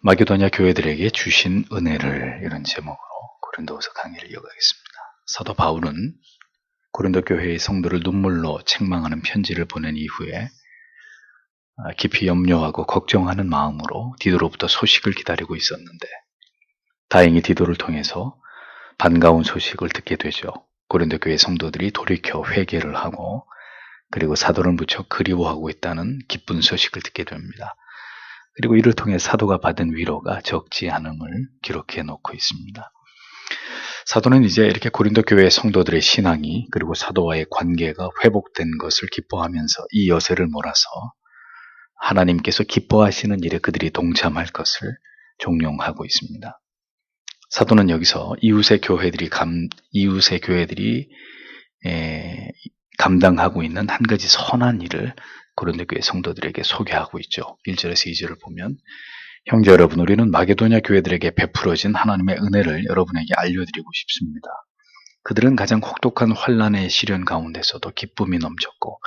마게도냐 교회들에게 주신 은혜를 이런 제목으로 고린도후서 강의를 이어가겠습니다. 사도 바울은 고린도 교회의 성도를 눈물로 책망하는 편지를 보낸 이후에 아, 깊이 염려하고 걱정하는 마음으로 디도로부터 소식을 기다리고 있었는데 다행히 디도를 통해서 반가운 소식을 듣게 되죠. 고린도 교회 성도들이 돌이켜 회개를 하고 그리고 사도를 무척 그리워하고 있다는 기쁜 소식을 듣게 됩니다. 그리고 이를 통해 사도가 받은 위로가 적지 않음을 기록해 놓고 있습니다. 사도는 이제 이렇게 고린도 교회 성도들의 신앙이 그리고 사도와의 관계가 회복된 것을 기뻐하면서 이 여세를 몰아서 하나님께서 기뻐하시는 일에 그들이 동참할 것을 종용하고 있습니다. 사도는 여기서 이웃의 교회들이 감, 이웃의 교회들이 에, 감당하고 있는 한 가지 선한 일을 고린도 교회 성도들에게 소개하고 있죠. 1절에서 2절을 보면 형제 여러분 우리는 마게도냐 교회들에게 베풀어진 하나님의 은혜를 여러분에게 알려드리고 싶습니다. 그들은 가장 혹독한 환란의 시련 가운데서도 기쁨이 넘쳤고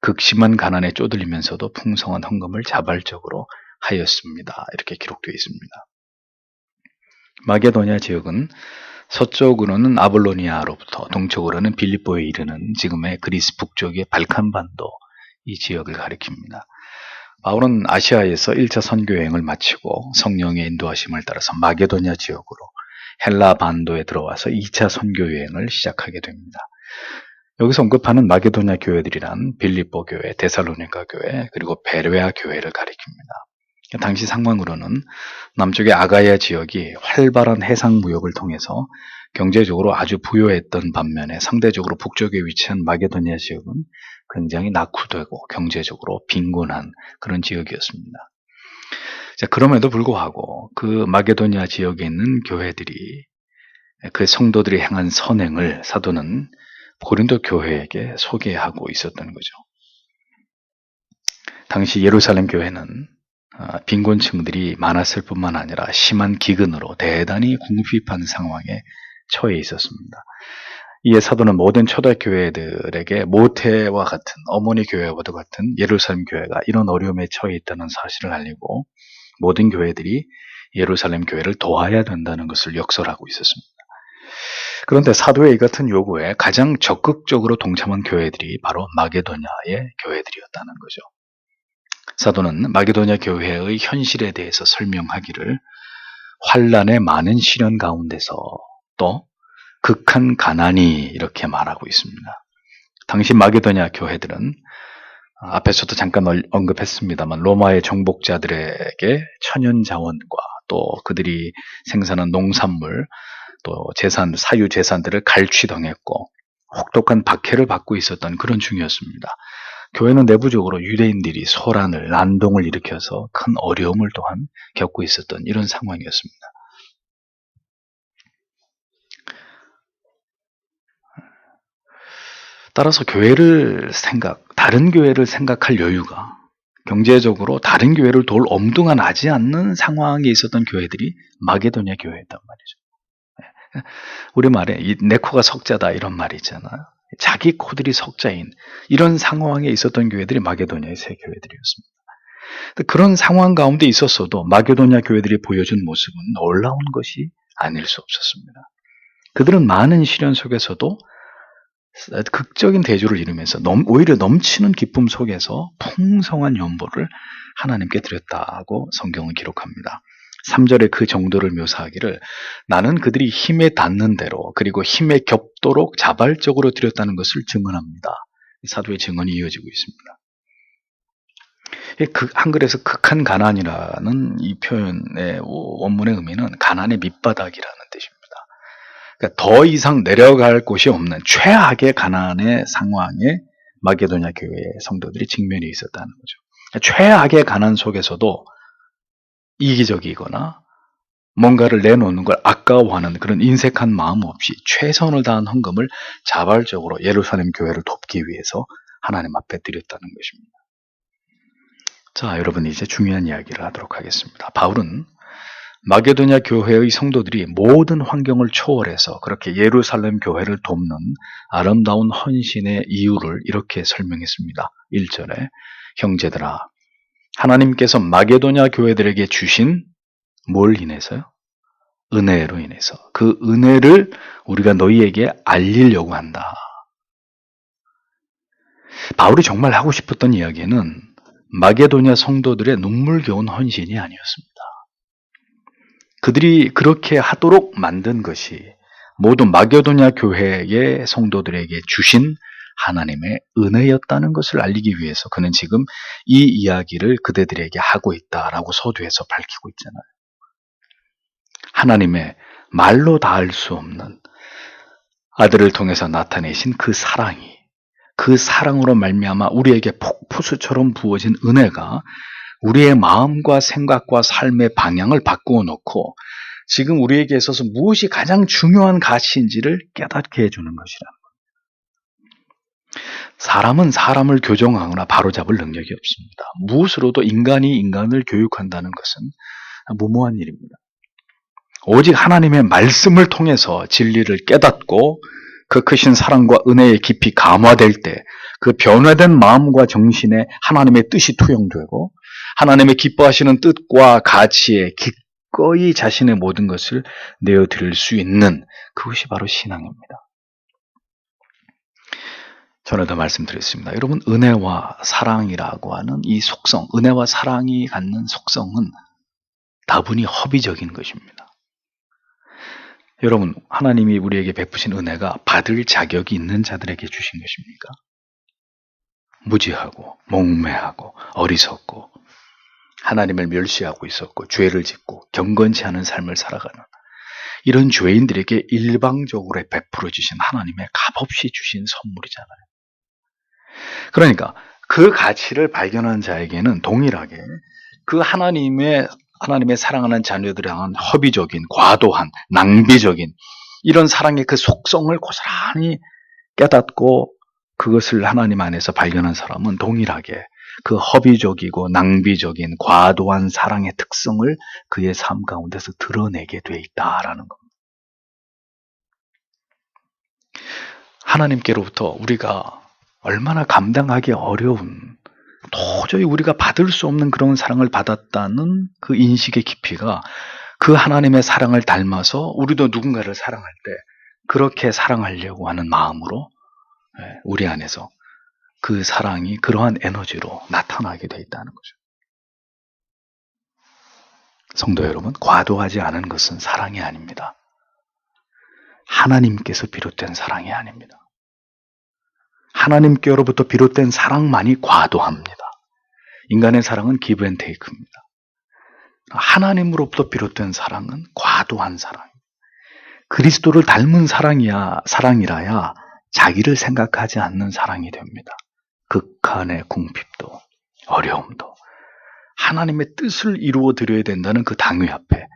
극심한 가난에 쪼들리면서도 풍성한 헌금을 자발적으로 하였습니다. 이렇게 기록되어 있습니다. 마게도냐 지역은 서쪽으로는 아볼로니아로부터 동쪽으로는 빌립보에 이르는 지금의 그리스 북쪽의 발칸반도 이 지역을 가리킵니다. 바울은 아시아에서 1차 선교 여행을 마치고 성령의 인도하심을 따라서 마게도냐 지역으로 헬라 반도에 들어와서 2차 선교 여행을 시작하게 됩니다. 여기서 언급하는 마게도냐 교회들이란 빌립보 교회, 데살로니가 교회, 그리고 베레아 교회를 가리킵니다. 당시 상황으로는 남쪽의 아가야 지역이 활발한 해상 무역을 통해서 경제적으로 아주 부유했던 반면에 상대적으로 북쪽에 위치한 마게도니아 지역은 굉장히 낙후되고 경제적으로 빈곤한 그런 지역이었습니다. 자, 그럼에도 불구하고 그 마게도니아 지역에 있는 교회들이 그 성도들이 행한 선행을 사도는 고린도 교회에게 소개하고 있었던 거죠. 당시 예루살렘 교회는 아, 빈곤층들이 많았을 뿐만 아니라 심한 기근으로 대단히 궁핍한 상황에 처해 있었습니다. 이에 사도는 모든 초대 교회들에게 모태와 같은 어머니 교회와도 같은 예루살렘 교회가 이런 어려움에 처해 있다는 사실을 알리고 모든 교회들이 예루살렘 교회를 도와야 된다는 것을 역설하고 있었습니다. 그런데 사도의 이 같은 요구에 가장 적극적으로 동참한 교회들이 바로 마게도냐의 교회들이었다는 거죠. 사도는 마게도냐 교회의 현실에 대해서 설명하기를 환란의 많은 시련 가운데서 또 극한 가난이 이렇게 말하고 있습니다. 당시 마게도냐 교회들은 앞에서도 잠깐 언급했습니다만 로마의 정복자들에게 천연 자원과 또 그들이 생산한 농산물 또 재산 사유 재산들을 갈취당했고 혹독한 박해를 받고 있었던 그런 중이었습니다. 교회는 내부적으로 유대인들이 소란을 난동을 일으켜서 큰 어려움을 또한 겪고 있었던 이런 상황이었습니다. 따라서 교회를 생각, 다른 교회를 생각할 여유가 경제적으로 다른 교회를 돌 엄두가 나지 않는 상황에 있었던 교회들이 마게도냐 교회였단 말이죠. 우리 말에 내 코가 석자다 이런 말이 있잖아요. 자기 코들이 석자인 이런 상황에 있었던 교회들이 마게도냐의 새 교회들이었습니다. 그런 상황 가운데 있었어도 마게도냐 교회들이 보여준 모습은 놀라운 것이 아닐 수 없었습니다. 그들은 많은 시련 속에서도 극적인 대조를 이루면서 넘, 오히려 넘치는 기쁨 속에서 풍성한 연보를 하나님께 드렸다고 성경은 기록합니다. 3절에 그 정도를 묘사하기를 나는 그들이 힘에 닿는 대로 그리고 힘에 겹도록 자발적으로 드렸다는 것을 증언합니다. 사도의 증언이 이어지고 있습니다. 그 한글에서 극한 가난이라는 이 표현의 원문의 의미는 가난의 밑바닥이라는 뜻입니다. 그러니까 더 이상 내려갈 곳이 없는 최악의 가난의 상황에 마게도냐 교회 성도들이 직면해 있었다는 거죠. 최악의 가난 속에서도 이기적이거나 뭔가를 내놓는 걸 아까워하는 그런 인색한 마음 없이 최선을 다한 헌금을 자발적으로 예루살렘 교회를 돕기 위해서 하나님 앞에 드렸다는 것입니다. 자, 여러분 이제 중요한 이야기를 하도록 하겠습니다. 바울은 마게도냐 교회의 성도들이 모든 환경을 초월해서 그렇게 예루살렘 교회를 돕는 아름다운 헌신의 이유를 이렇게 설명했습니다. 1절에 형제들아 하나님께서 마게도냐 교회들에게 주신 뭘 인해서요? 은혜로 인해서. 그 은혜를 우리가 너희에게 알리려고 한다. 바울이 정말 하고 싶었던 이야기는 마게도냐 성도들의 눈물겨운 헌신이 아니었습니다. 그들이 그렇게 하도록 만든 것이 모두 마게도냐 교회의 성도들에게 주신 하나님의 은혜였다는 것을 알리기 위해서 그는 지금 이 이야기를 그대들에게 하고 있다라고 서두에서 밝히고 있잖아요. 하나님의 말로 닿을 수 없는 아들을 통해서 나타내신 그 사랑이 그 사랑으로 말미암아 우리에게 폭포수처럼 부어진 은혜가 우리의 마음과 생각과 삶의 방향을 바꾸어 놓고 지금 우리에게 있어서 무엇이 가장 중요한 가치인지를 깨닫게 해주는 것이라는 겁니다. 사람은 사람을 교정하거나 바로잡을 능력이 없습니다. 무엇으로도 인간이 인간을 교육한다는 것은 무모한 일입니다. 오직 하나님의 말씀을 통해서 진리를 깨닫고 그 크신 사랑과 은혜의 깊이 감화될 때 그 변화된 마음과 정신에 하나님의 뜻이 투영되고 하나님의 기뻐하시는 뜻과 가치에 기꺼이 자신의 모든 것을 내어드릴 수 있는 그것이 바로 신앙입니다. 전에도 말씀드렸습니다. 여러분 은혜와 사랑이라고 하는 이 속성, 은혜와 사랑이 갖는 속성은 다분히 허비적인 것입니다. 여러분, 하나님이 우리에게 베푸신 은혜가 받을 자격이 있는 자들에게 주신 것입니까? 무지하고, 몽매하고, 어리석고, 하나님을 멸시하고 있었고, 죄를 짓고, 경건치 않은 삶을 살아가는 이런 죄인들에게 일방적으로 베풀어 주신 하나님의 값없이 주신 선물이잖아요. 그러니까 그 가치를 발견한 자에게는 동일하게 그 하나님의 하나님의 사랑하는 자녀들에 향한 허비적인, 과도한, 낭비적인 이런 사랑의 그 속성을 고스란히 깨닫고 그것을 하나님 안에서 발견한 사람은 동일하게 그 허비적이고 낭비적인 과도한 사랑의 특성을 그의 삶 가운데서 드러내게 돼 있다라는 겁니다. 하나님께로부터 우리가 얼마나 감당하기 어려운 도저히 우리가 받을 수 없는 그런 사랑을 받았다는 그 인식의 깊이가 그 하나님의 사랑을 닮아서 우리도 누군가를 사랑할 때 그렇게 사랑하려고 하는 마음으로 예, 우리 안에서 그 사랑이 그러한 에너지로 나타나게 돼 있다는 거죠. 성도 여러분, 과도하지 않은 것은 사랑이 아닙니다. 하나님께서 비롯된 사랑이 아닙니다. 하나님께로부터 비롯된 사랑만이 과도합니다. 인간의 사랑은 기브 앤 테이크입니다. 하나님으로부터 비롯된 사랑은 과도한 사랑. 그리스도를 닮은 사랑이야, 사랑이라야 자기를 생각하지 않는 사랑이 됩니다. 극한의 궁핍도, 어려움도, 하나님의 뜻을 이루어 드려야 된다는 그 당위 앞에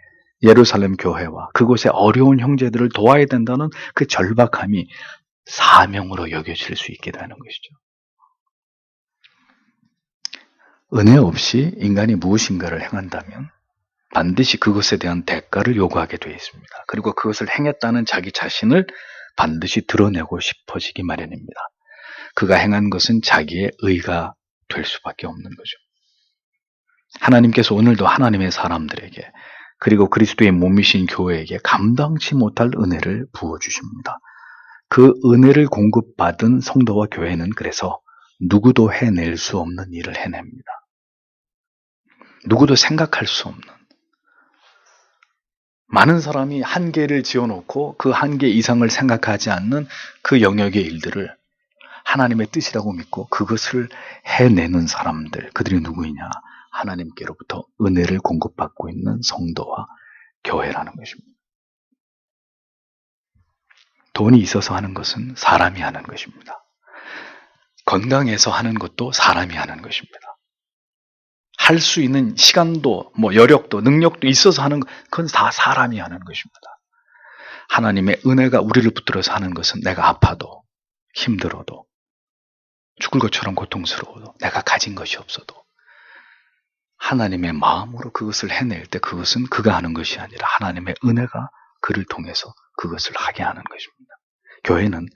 예루살렘 교회와 그곳의 어려운 형제들을 도와야 된다는 그 절박함이 사명으로 여겨질 수 있게 되는 것이죠. 은혜 없이 인간이 무엇인가를 행한다면 반드시 그것에 대한 대가를 요구하게 되어 있습니다. 그리고 그것을 행했다는 자기 자신을 반드시 드러내고 싶어지기 마련입니다. 그가 행한 것은 자기의 의가 될 수밖에 없는 거죠. 하나님께서 오늘도 하나님의 사람들에게 그리고 그리스도의 몸이신 교회에게 감당치 못할 은혜를 부어주십니다. 그 은혜를 공급받은 성도와 교회는 그래서 누구도 해낼 수 없는 일을 해냅니다. 누구도 생각할 수 없는 많은 사람이 한계를 지어놓고 그 한계 이상을 생각하지 않는 그 영역의 일들을 하나님의 뜻이라고 믿고 그것을 해내는 사람들, 그들이 누구이냐? 하나님께로부터 은혜를 공급받고 있는 성도와 교회라는 것입니다. 돈이 있어서 하는 것은 사람이 하는 것입니다. 건강해서 하는 것도 사람이 하는 것입니다. 할 수 있는 시간도, 뭐, 여력도, 능력도 있어서 하는, 그건 다 사람이 하는 것입니다. 하나님의 은혜가 우리를 붙들어서 하는 것은 내가 아파도, 힘들어도, 죽을 것처럼 고통스러워도, 내가 가진 것이 없어도, 하나님의 마음으로 그것을 해낼 때 그것은 그가 하는 것이 아니라 하나님의 은혜가 그를 통해서 그것을 하게 하는 것입니다. 교회는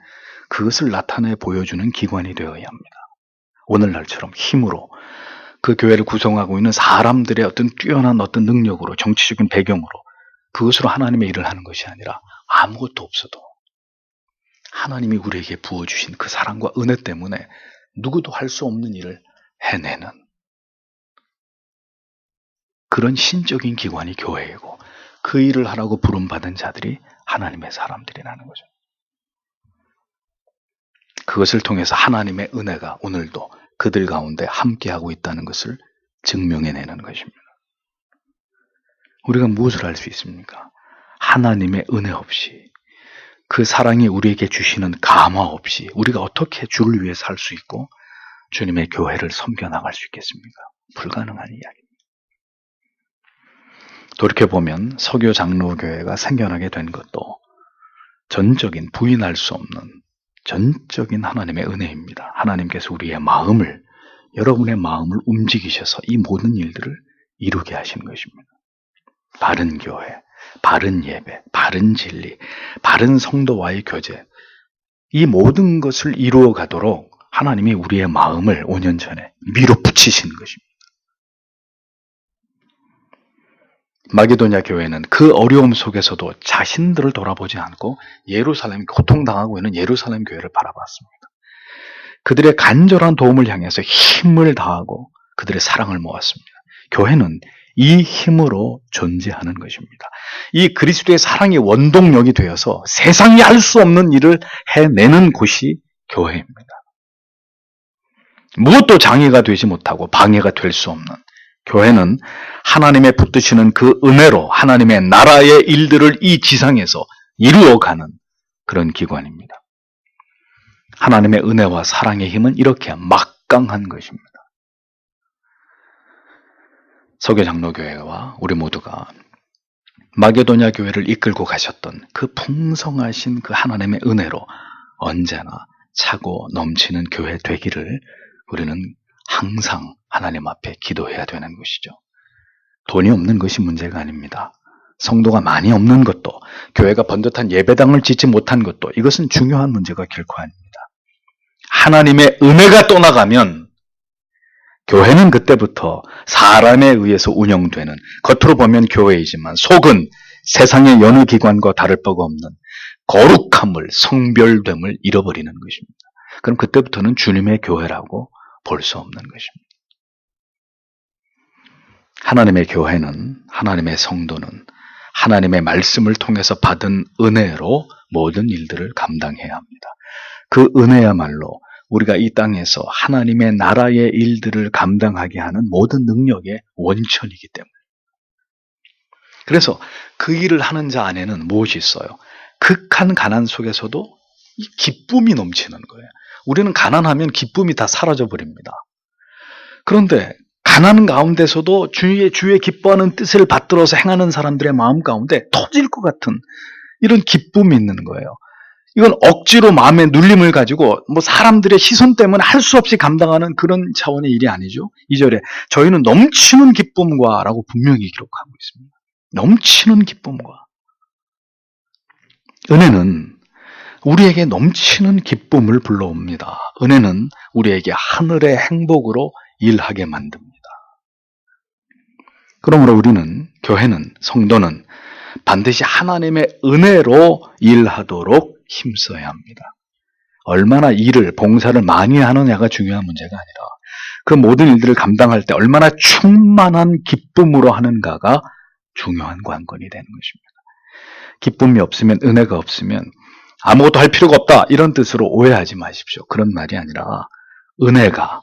그것을 나타내 보여주는 기관이 되어야 합니다. 오늘날처럼 힘으로 그 교회를 구성하고 있는 사람들의 어떤 뛰어난 어떤 능력으로 정치적인 배경으로 그것으로 하나님의 일을 하는 것이 아니라 아무것도 없어도 하나님이 우리에게 부어주신 그 사랑과 은혜 때문에 누구도 할 수 없는 일을 해내는 그런 신적인 기관이 교회이고 그 일을 하라고 부름받은 자들이 하나님의 사람들이라는 거죠. 그것을 통해서 하나님의 은혜가 오늘도 그들 가운데 함께하고 있다는 것을 증명해내는 것입니다. 우리가 무엇을 할수 있습니까? 하나님의 은혜 없이 그 사랑이 우리에게 주시는 감화 없이 우리가 어떻게 주를 위해 살 수 있고 주님의 교회를 섬겨 나갈 수 있겠습니까? 불가능한 이야기입니다. 돌이켜보면 서교 장로교회가 생겨나게 된 것도 전적인 부인할 수 없는 전적인 하나님의 은혜입니다. 하나님께서 우리의 마음을 여러분의 마음을 움직이셔서 이 모든 일들을 이루게 하신 것입니다. 바른 교회, 바른 예배, 바른 진리, 바른 성도와의 교제 이 모든 것을 이루어 가도록 하나님이 우리의 마음을 5년 전에 밀어붙이신 것입니다. 마게도냐 교회는 그 어려움 속에서도 자신들을 돌아보지 않고 예루살렘 고통당하고 있는 예루살렘 교회를 바라봤습니다. 그들의 간절한 도움을 향해서 힘을 다하고 그들의 사랑을 모았습니다. 교회는 이 힘으로 존재하는 것입니다. 이 그리스도의 사랑이 원동력이 되어서 세상이 할 수 없는 일을 해내는 곳이 교회입니다. 무엇도 장애가 되지 못하고 방해가 될 수 없는 교회는 하나님의 붙드시는 그 은혜로 하나님의 나라의 일들을 이 지상에서 이루어가는 그런 기관입니다. 하나님의 은혜와 사랑의 힘은 이렇게 막강한 것입니다. 서교 장로교회와 우리 모두가 마게도냐 교회를 이끌고 가셨던 그 풍성하신 그 하나님의 은혜로 언제나 차고 넘치는 교회 되기를 우리는 항상 하나님 앞에 기도해야 되는 것이죠. 돈이 없는 것이 문제가 아닙니다. 성도가 많이 없는 것도, 교회가 번듯한 예배당을 짓지 못한 것도, 이것은 중요한 문제가 결코 아닙니다. 하나님의 은혜가 떠나가면, 교회는 그때부터 사람에 의해서 운영되는, 겉으로 보면 교회이지만, 속은 세상의 여느 기관과 다를 바가 없는 거룩함을, 성별됨을 잃어버리는 것입니다. 그럼 그때부터는 주님의 교회라고 볼 수 없는 것입니다. 하나님의 교회는 하나님의 성도는 하나님의 말씀을 통해서 받은 은혜로 모든 일들을 감당해야 합니다. 그 은혜야말로 우리가 이 땅에서 하나님의 나라의 일들을 감당하게 하는 모든 능력의 원천이기 때문에. 그래서 그 일을 하는 자 안에는 무엇이 있어요? 극한 가난 속에서도 기쁨이 넘치는 거예요. 우리는 가난하면 기쁨이 다 사라져 버립니다. 그런데 가난 가운데서도 주의 주의 기뻐하는 뜻을 받들어서 행하는 사람들의 마음 가운데 터질 것 같은 이런 기쁨이 있는 거예요. 이건 억지로 마음의 눌림을 가지고 뭐 사람들의 시선 때문에 할 수 없이 감당하는 그런 차원의 일이 아니죠. 2절에 저희는 넘치는 기쁨과라고 분명히 기록하고 있습니다. 넘치는 기쁨과 은혜는 우리에게 넘치는 기쁨을 불러옵니다. 은혜는 우리에게 하늘의 행복으로 일하게 만듭니다. 그러므로 우리는 교회는 성도는 반드시 하나님의 은혜로 일하도록 힘써야 합니다. 얼마나 일을 봉사를 많이 하느냐가 중요한 문제가 아니라 그 모든 일들을 감당할 때 얼마나 충만한 기쁨으로 하는가가 중요한 관건이 되는 것입니다. 기쁨이 없으면 은혜가 없으면 아무것도 할 필요가 없다 이런 뜻으로 오해하지 마십시오. 그런 말이 아니라 은혜가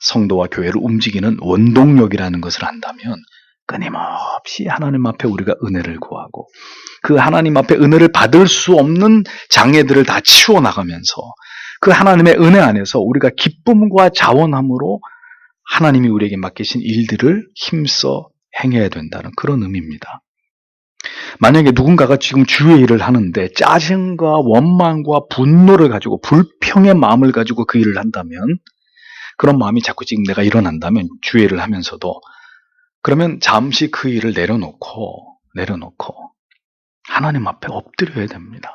성도와 교회를 움직이는 원동력이라는 것을 안다면 끊임없이 하나님 앞에 우리가 은혜를 구하고 그 하나님 앞에 은혜를 받을 수 없는 장애들을 다 치워 나가면서 그 하나님의 은혜 안에서 우리가 기쁨과 자원함으로 하나님이 우리에게 맡기신 일들을 힘써 행해야 된다는 그런 의미입니다. 만약에 누군가가 지금 주의 일을 하는데 짜증과 원망과 분노를 가지고 불평의 마음을 가지고 그 일을 한다면 그런 마음이 자꾸 지금 내가 일어난다면 주의 일을 하면서도 그러면 잠시 그 일을 내려놓고, 내려놓고, 하나님 앞에 엎드려야 됩니다.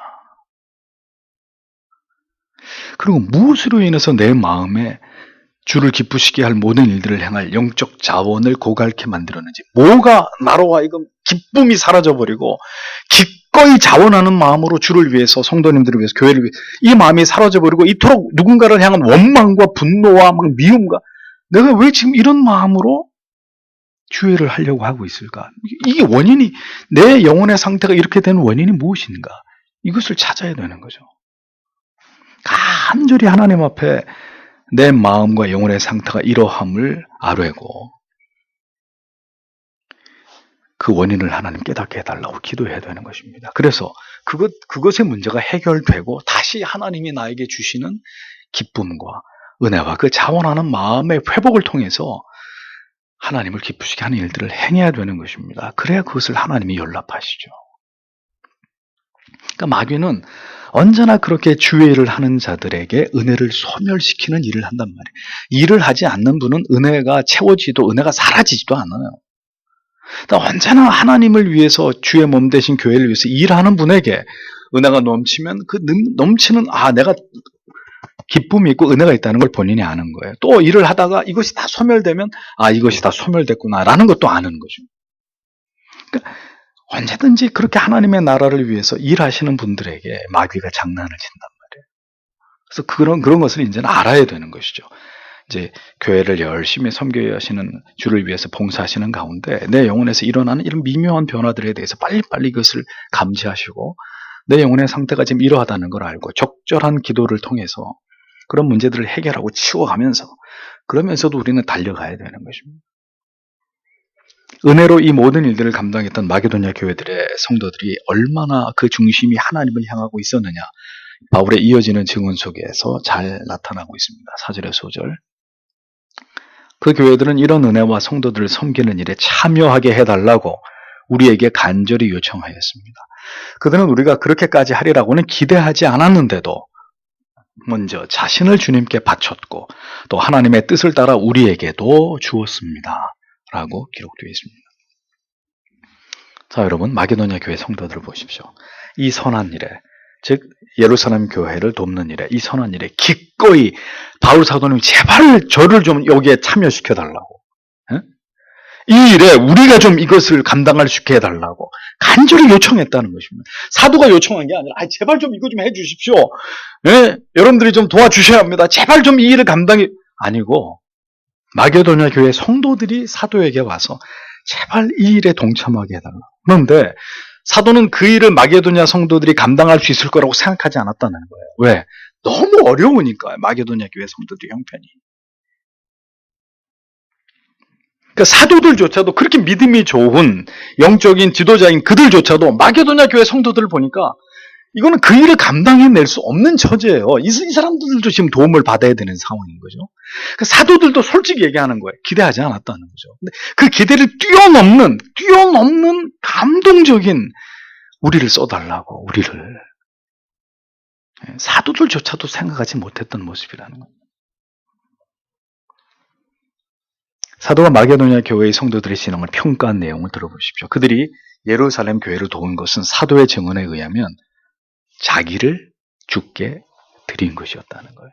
그리고 무엇으로 인해서 내 마음에 주를 기쁘시게 할 모든 일들을 행할 영적 자원을 고갈케 만들었는지 뭐가 나로 하여금 기쁨이 사라져버리고 기꺼이 자원하는 마음으로 주를 위해서 성도님들을 위해서 교회를 위해서 이 마음이 사라져버리고 이토록 누군가를 향한 원망과 분노와 막 미움과 내가 왜 지금 이런 마음으로 주의를 하려고 하고 있을까? 이게 원인이 내 영혼의 상태가 이렇게 되는 원인이 무엇인가? 이것을 찾아야 되는 거죠. 간절히 하나님 앞에 내 마음과 영혼의 상태가 이러함을 아뢰고 그 원인을 하나님 깨닫게 해달라고 기도해야 되는 것입니다. 그래서 그것, 그것의 문제가 해결되고 다시 하나님이 나에게 주시는 기쁨과 은혜와 그 자원하는 마음의 회복을 통해서 하나님을 기쁘시게 하는 일들을 행해야 되는 것입니다. 그래야 그것을 하나님이 연락하시죠. 그러니까 마귀는 언제나 그렇게 주의를 하는 자들에게 은혜를 소멸시키는 일을 한단 말이에요. 일을 하지 않는 분은 은혜가 채워지도 은혜가 사라지지도 않아요. 그러니까 언제나 하나님을 위해서 주의 몸 대신 교회를 위해서 일하는 분에게 은혜가 넘치면 그 넘치는 아 내가 기쁨이 있고 은혜가 있다는 걸 본인이 아는 거예요. 또 일을 하다가 이것이 다 소멸되면 아 이것이 다 소멸됐구나라는 것도 아는 거죠. 그러니까 언제든지 그렇게 하나님의 나라를 위해서 일하시는 분들에게 마귀가 장난을 친단 말이에요. 그래서 그런 그런 것을 이제는 알아야 되는 것이죠. 이제 교회를 열심히 섬겨야 하시는 주를 위해서 봉사하시는 가운데 내 영혼에서 일어나는 이런 미묘한 변화들에 대해서 빨리빨리 그것을 감지하시고 내 영혼의 상태가 지금 이러하다는 걸 알고 적절한 기도를 통해서 그런 문제들을 해결하고 치워가면서 그러면서도 우리는 달려가야 되는 것입니다. 은혜로 이 모든 일들을 감당했던 마게도냐 교회들의 성도들이 얼마나 그 중심이 하나님을 향하고 있었느냐 바울의 이어지는 증언 속에서 잘 나타나고 있습니다. 4절의 소절 그 교회들은 이런 은혜와 성도들을 섬기는 일에 참여하게 해달라고 우리에게 간절히 요청하였습니다. 그들은 우리가 그렇게까지 하리라고는 기대하지 않았는데도 먼저 자신을 주님께 바쳤고 또 하나님의 뜻을 따라 우리에게도 주었습니다. 라고 기록되어 있습니다. 자, 여러분, 마게도냐 교회 성도들을 보십시오. 이 선한 일에, 즉, 예루살렘 교회를 돕는 일에, 이 선한 일에 기꺼이 바울 사도님 제발 저를 좀 여기에 참여시켜달라고. 에? 이 일에 우리가 좀 이것을 감당할 수 있게 해달라고 간절히 요청했다는 것입니다. 사도가 요청한 게 아니라, 아, 제발 좀 이거 좀 해주십시오. 예? 여러분들이 좀 도와주셔야 합니다. 제발 좀 이 일을 감당이, 아니고, 마게도냐 교회 성도들이 사도에게 와서 제발 이 일에 동참하게 해달라. 그런데 사도는 그 일을 마게도냐 성도들이 감당할 수 있을 거라고 생각하지 않았다는 거예요. 왜? 너무 어려우니까 마게도냐 교회 성도들의 형편이. 그러니까 사도들조차도 그렇게 믿음이 좋은 영적인 지도자인 그들조차도 마게도냐 교회 성도들을 보니까 이거는 그 일을 감당해낼 수 없는 처지예요. 이, 이 사람들도 지금 도움을 받아야 되는 상황인 거죠. 그 사도들도 솔직히 얘기하는 거예요. 기대하지 않았다는 거죠. 근데 그 기대를 뛰어넘는, 뛰어넘는 감동적인 우리를 써달라고, 우리를. 예, 사도들조차도 생각하지 못했던 모습이라는 겁니다. 사도가 마게도냐 교회의 성도들의 신앙을 평가한 내용을 들어보십시오. 그들이 예루살렘 교회를 도운 것은 사도의 증언에 의하면 자기를 죽게 드린 것이었다는 거예요.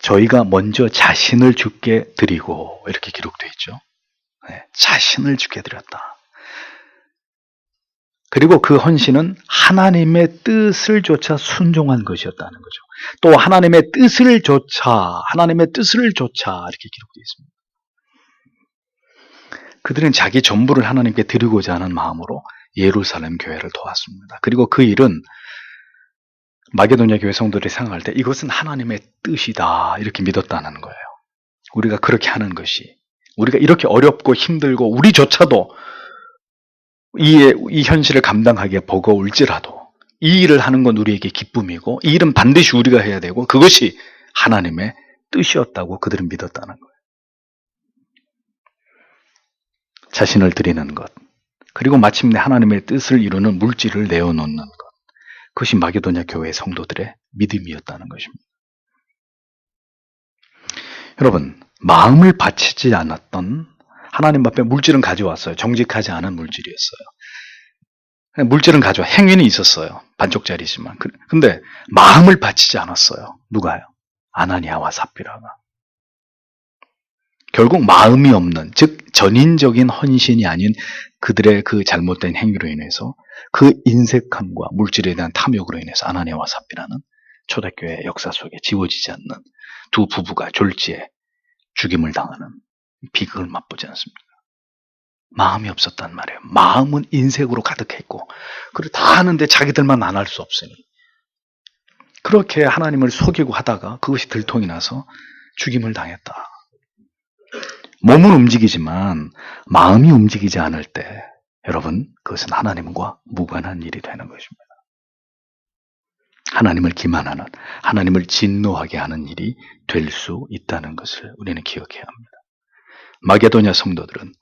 저희가 먼저 자신을 죽게 드리고 이렇게 기록되어 있죠. 네, 자신을 죽게 드렸다. 그리고 그 헌신은 하나님의 뜻을 조차 순종한 것이었다는 거죠. 또 하나님의 뜻을 조차, 하나님의 뜻을 조차 이렇게 기록되어 있습니다. 그들은 자기 전부를 하나님께 드리고자 하는 마음으로 예루살렘 교회를 도왔습니다. 그리고 그 일은 마게도냐 교회 성도들이 생각할 때 이것은 하나님의 뜻이다 이렇게 믿었다는 거예요. 우리가 그렇게 하는 것이 우리가 이렇게 어렵고 힘들고 우리조차도 이, 이 현실을 감당하기에 버거울지라도 이 일을 하는 건 우리에게 기쁨이고 이 일은 반드시 우리가 해야 되고 그것이 하나님의 뜻이었다고 그들은 믿었다는 거예요. 자신을 드리는 것, 그리고 마침내 하나님의 뜻을 이루는 물질을 내어놓는 것. 그것이 마게도냐 교회 성도들의 믿음이었다는 것입니다. 여러분, 마음을 바치지 않았던 하나님 앞에 물질은 가져왔어요. 정직하지 않은 물질이었어요. 물질은 가져 행위는 있었어요. 반쪽짜리지만. 그- 근데 마음을 바치지 않았어요. 누가요? 아나니아와 삽비라가. 결국 마음이 없는, 즉 전인적인 헌신이 아닌 그들의 그 잘못된 행위로 인해서 그 인색함과 물질에 대한 탐욕으로 인해서 아나니아와 삽비라는 초대교회 역사 속에 지워지지 않는 두 부부가 졸지에 죽임을 당하는 비극을 맛보지 않습니까? 마음이 없었단 말이에요. 마음은 인색으로 가득했고, 그리고 다 하는데 자기들만 안 할 수 없으니. 그렇게 하나님을 속이고 하다가 그것이 들통이 나서 죽임을 당했다. 몸은 움직이지만 마음이 움직이지 않을 때 여러분 그것은 하나님과 무관한 일이 되는 것입니다. 하나님을 기만하는 하나님을 진노하게 하는 일이 될 수 있다는 것을 우리는 기억해야 합니다. 마게도냐 성도들은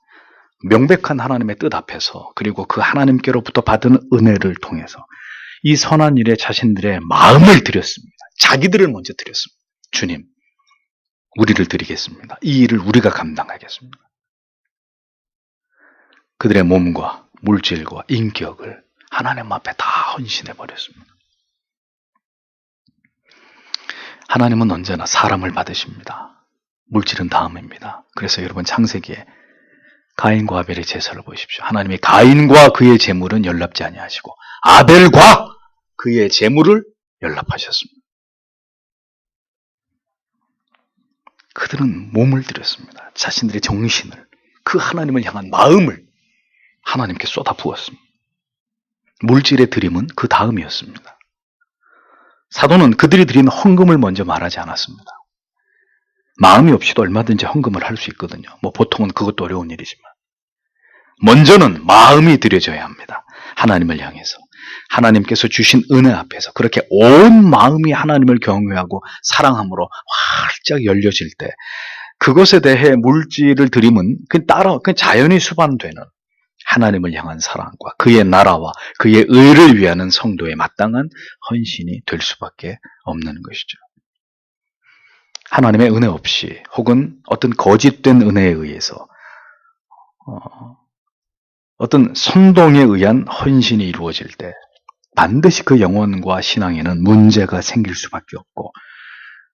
명백한 하나님의 뜻 앞에서 그리고 그 하나님께로부터 받은 은혜를 통해서 이 선한 일에 자신들의 마음을 드렸습니다. 자기들을 먼저 드렸습니다. 주님, 우리를 드리겠습니다. 이 일을 우리가 감당하겠습니다. 그들의 몸과 물질과 인격을 하나님 앞에 다 헌신해 버렸습니다. 하나님은 언제나 사람을 받으십니다. 물질은 다음입니다. 그래서 여러분 창세기에 가인과 아벨의 제사를 보십시오. 하나님이 가인과 그의 제물은 연락지 아니하시고 아벨과 그의 제물을 연락하셨습니다. 그들은 몸을 들였습니다. 자신들의 정신을 그 하나님을 향한 마음을 하나님께 쏟아 부었습니다. 물질의 드림은 그 다음이었습니다. 사도는 그들이 드린 헌금을 먼저 말하지 않았습니다. 마음이 없이도 얼마든지 헌금을 할 수 있거든요. 뭐 보통은 그것도 어려운 일이지만. 먼저는 마음이 들여져야 합니다. 하나님을 향해서. 하나님께서 주신 은혜 앞에서 그렇게 온 마음이 하나님을 경외하고 사랑함으로 활짝 열려질 때 그것에 대해 물질을 드림은 그 따라 그 자연히 수반되는 하나님을 향한 사랑과 그의 나라와 그의 의를 위하는 성도의 마땅한 헌신이 될 수밖에 없는 것이죠. 하나님의 은혜 없이 혹은 어떤 거짓된 은혜에 의해서 어, 떤 선동에 의한 헌신이 이루어질 때 반드시 그 영혼과 신앙에는 문제가 생길 수밖에 없고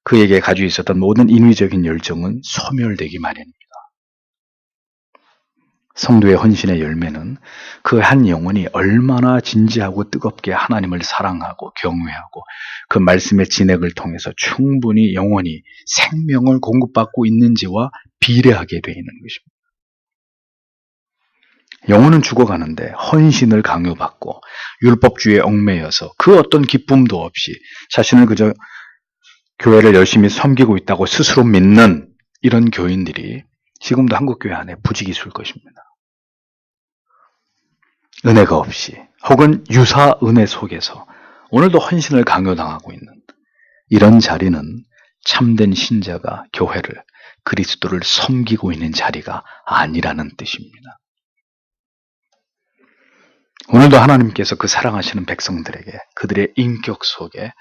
그에게 가지고 있었던 모든 인위적인 열정은 소멸되기 마련입니다. 성도의 헌신의 열매는 그 한 영혼이 얼마나 진지하고 뜨겁게 하나님을 사랑하고 경외하고 그 말씀의 진액을 통해서 충분히 영혼이 생명을 공급받고 있는지와 비례하게 되어 있는 것입니다. 영혼은 죽어가는데 헌신을 강요받고 율법주의에 얽매여서 그 어떤 기쁨도 없이 자신을 그저 교회를 열심히 섬기고 있다고 스스로 믿는 이런 교인들이 지금도 한국교회 안에 부지기수일 것입니다. 은혜가 없이 혹은 유사 은혜 속에서 오늘도 헌신을 강요당하고 있는 이런 자리는 참된 신자가 교회를 그리스도를 섬기고 있는 자리가 아니라는 뜻입니다. 오늘도 하나님께서 그 사랑하시는 백성들에게 그들의 인격 속에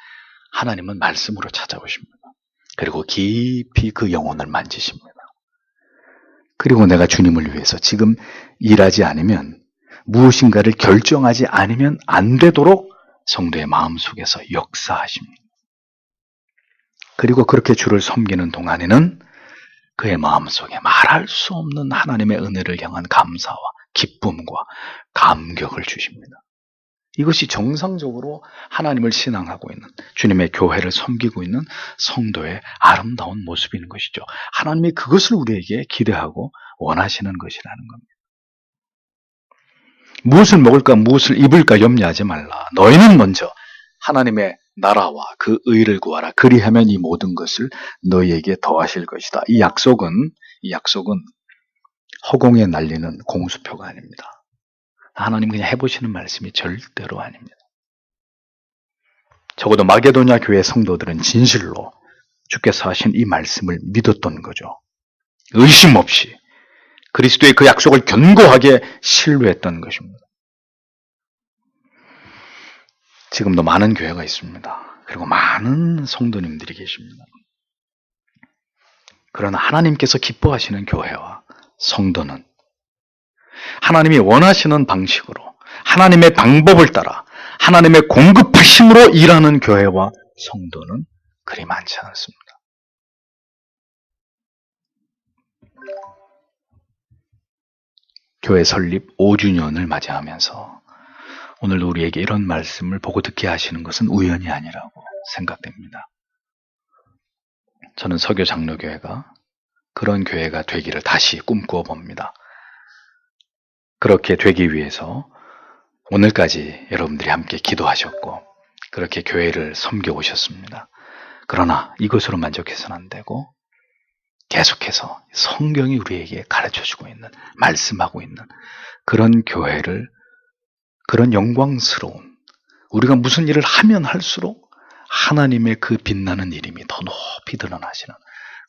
하나님은 말씀으로 찾아오십니다. 그리고 깊이 그 영혼을 만지십니다. 그리고 내가 주님을 위해서 지금 일하지 않으면 무엇인가를 결정하지 않으면 안 되도록 성도의 마음 속에서 역사하십니다. 그리고 그렇게 주를 섬기는 동안에는 그의 마음 속에 말할 수 없는 하나님의 은혜를 향한 감사와 기쁨과 감격을 주십니다. 이것이 정상적으로 하나님을 신앙하고 있는 주님의 교회를 섬기고 있는 성도의 아름다운 모습인 것이죠. 하나님이 그것을 우리에게 기대하고 원하시는 것이라는 겁니다. 무엇을 먹을까 무엇을 입을까 염려하지 말라. 너희는 먼저 하나님의 나라와 그 의를 구하라. 그리하면 이 모든 것을 너희에게 더하실 것이다. 이 약속은 이 약속은 허공에 날리는 공수표가 아닙니다. 하나님 그냥 해보시는 말씀이 절대로 아닙니다. 적어도 마게도냐 교회 성도들은 진실로 주께서 하신 이 말씀을 믿었던 거죠. 의심 없이 그리스도의 그 약속을 견고하게 신뢰했던 것입니다. 지금도 많은 교회가 있습니다. 그리고 많은 성도님들이 계십니다. 그러나 하나님께서 기뻐하시는 교회와 성도는 하나님이 원하시는 방식으로 하나님의 방법을 따라 하나님의 공급하심으로 일하는 교회와 성도는 그리 많지 않습니다. 교회 설립 5주년을 맞이하면서 오늘도 우리에게 이런 말씀을 보고 듣게 하시는 것은 우연이 아니라고 생각됩니다. 저는 서교 장로교회가 그런 교회가 되기를 다시 꿈꾸어 봅니다. 그렇게 되기 위해서 오늘까지 여러분들이 함께 기도하셨고 그렇게 교회를 섬겨 오셨습니다. 그러나 이것으로 만족해서는 안 되고 계속해서 성경이 우리에게 가르쳐 주고 있는 말씀하고 있는 그런 교회를 그런 영광스러운 우리가 무슨 일을 하면 할수록 하나님의 그 빛나는 이름이 더 높이 드러나시는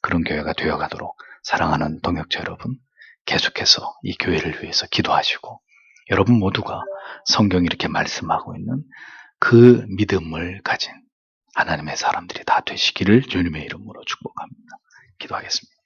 그런 교회가 되어가도록 사랑하는 동역자 여러분 계속해서 이 교회를 위해서 기도하시고 여러분 모두가 성경이 이렇게 말씀하고 있는 그 믿음을 가진 하나님의 사람들이 다 되시기를 주님의 이름으로 축복합니다. 기도하겠습니다.